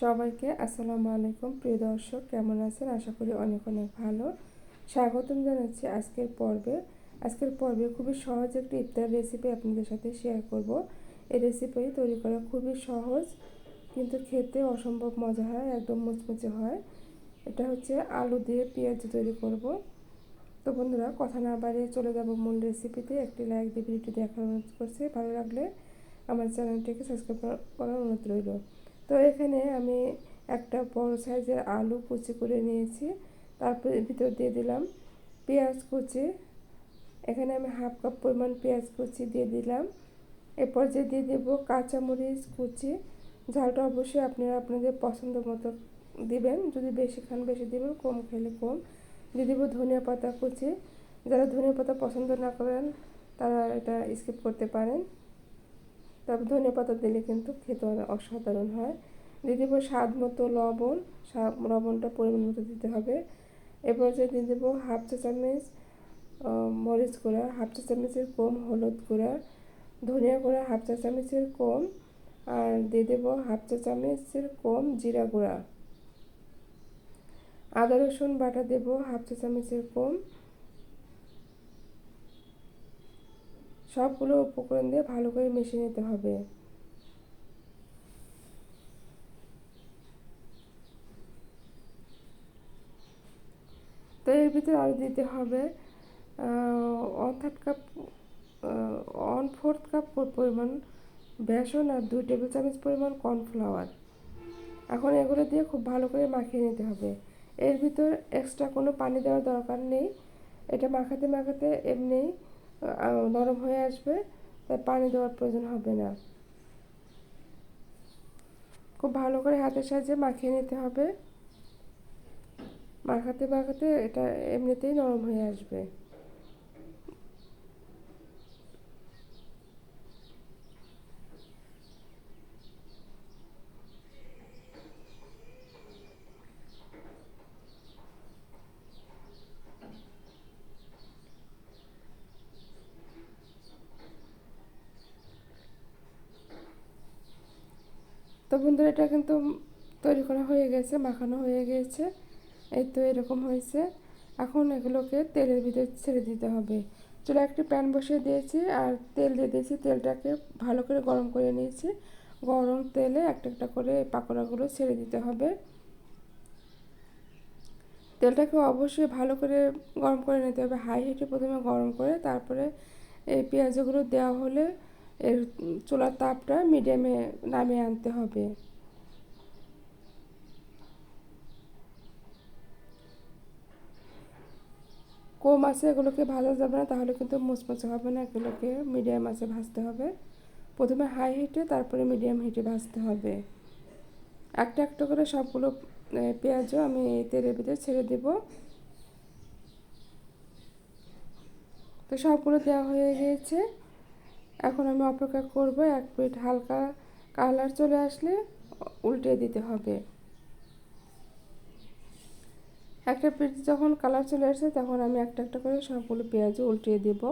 সবাইকে আসসালামু আলাইকুম। প্রিয় দর্শক, কেমন আছেন? আশা করি অনেক অনেক ভালো। স্বাগতম জানাচ্ছি আজকের পর্বে। আজকের পর্বে খুবই সহজ একটি ইফতার রেসিপি আপনাদের সাথে শেয়ার করব। এই রেসিপি তৈরি করা খুবই সহজ, কিন্তু খেতে অসম্ভব মজা হয়, একদম মুচমুচে হয়। এটা হচ্ছে আলু দিয়ে পেঁয়াজ তৈরি করব। তো বন্ধুরা, কথা না বাড়িয়ে চলে যাব মূল রেসিপিতে একটি লাইক দিয়ে ভিডিওটি দেখার অনুরোধ করছে। ভালো লাগলে আমার চ্যানেলটিকে সাবস্ক্রাইব করার অনুরোধ রইল। তো এখানে আমি একটা বড় সাইজের আলু কুচি করে নিয়েছি। তারপর ভিতর দিয়ে দিলাম পেঁয়াজ কুচি। এখানে আমি হাফ কাপ পরিমাণ পেঁয়াজ কুচি দিয়ে দিলাম। এরপর যে দিয়ে দেবো কাঁচামরিচ কুচি। ঝালটা অবশ্যই আপনারা আপনাদের পছন্দ মতো দিবেন। যদি বেশি খান বেশি দিবেন, কম খেলে কম। দিয়ে দেবো ধনিয়া পাতা কুচি। যারা ধনিয়া পাতা পছন্দ না করেন, তারা এটা স্কিপ করতে পারেন। তারপর ধনে পাতা দিলে কিন্তু খেতে অসাধারণ হয়। দিয়ে দেবো স্বাদ মতো লবণ লবণটা পরিমাণ মতো দিতে হবে। এরপর যে দিয়ে দেবো হাফ চা চামচ মরিচ গুঁড়া, হাফ চা চামচের কম হলুদ গুঁড়া, ধনিয়া গুঁড়া হাফ চা চামচের কম, আর দিয়ে দেবো হাফ চা চামচের কম জিরা গুঁড়া। আদা রসুন বাটা দেবো হাফ চা চামচের কম। সবগুলো উপকরণ দিয়ে ভালো করে মিশিয়ে নিতে হবে। তো এর ভিতরে আরও দিতে হবে one third cup one fourth cup পরিমাণ বেসন আর দুই টেবিল চামচ পরিমাণ কর্নফ্লাওয়ার এখন এগুলো দিয়ে খুব ভালো করে মাখিয়ে নিতে হবে। এর ভিতর এক্সট্রা কোনো পানি দেওয়ার দরকার নেই। এটা মাখাতে মাখাতে এমনি নরম হয়ে আসবে, তাই পানি দেওয়ার প্রয়োজন হবে না। খুব ভালো করে হাতের সাহায্যে মাখিয়ে নিতে হবে। মাখাতে মাখাতে এটা এমনিতেই নরম হয়ে আসবে। তো বন্ধুরা, এটা কিন্তু তৈরি করা হয়ে গেছে, মাখানো হয়ে গেছে। এই তো এরকম হয়েছে। এখন এগুলোকে তেলের ভিতরে ছেড়ে দিতে হবে। চলে একটি প্যান বসিয়ে দিয়েছি আর তেল দিয়ে দিয়েছি। তেলটাকে ভালো করে গরম করে নিয়েছি। গরম তেলে একটা একটা করে পাকোড়াগুলো ছেড়ে দিতে হবে। তেলটাকে অবশ্যই ভালো করে গরম করে নিতে হবে। হাই হিটে প্রথমে গরম করে তারপরে এই পেঁয়াজগুলো দেওয়া হলে এর চুলার তাপটা মিডিয়ামে নামিয়ে আনতে হবে। কম আছে এগুলোকে ভাজা যাবে না, তাহলে কিন্তু মুচমুচে হবে না, এগুলোকে মিডিয়াম আছে ভাজতে হবে। প্রথমে হাই হিটে তারপরে মিডিয়াম হিটে ভাজতে হবে। একটা একটা করে সবগুলো পেঁয়াজও আমি তেলের ভিতরে ছেড়ে দেব। তো সবগুলো দেওয়া হয়ে গিয়েছে। এখন আমি অপেক্ষা করব, এক প্লেট হালকা কালার চলে আসলে উল্টে দিতে হবে। একটা পিঠ যখন কালার চলে আসছে তখন আমি একটা একটা করে সবগুলো পেঁয়াজ উল্টিয়ে দেবো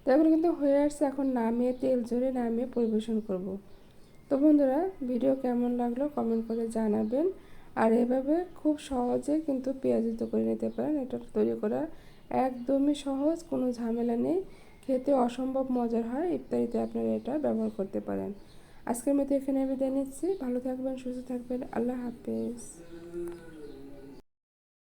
তো এগুলো কিন্তু হয়ে আসছে এখন নামিয়ে তেল ঝরে নামিয়ে পরিবেশন করব। তো বন্ধুরা, ভিডিও কেমন লাগল কমেন্ট করে জানাবেন। আর এভাবে খুব সহজে কিন্তু পেঁয়াজিত করে নিতে পারেন। এটা তৈরি করা একদমই সহজ, কোনো ঝামেলা নেই। খেতে অসম্ভব মজার হয় ইত্যাদিতে আপনারা এটা ব্যবহার করতে পারেন। আজকের মতো এখানে আমি নিচ্ছি। ভালো থাকবেন, সুস্থ থাকবেন। আল্লাহ হাফেজ।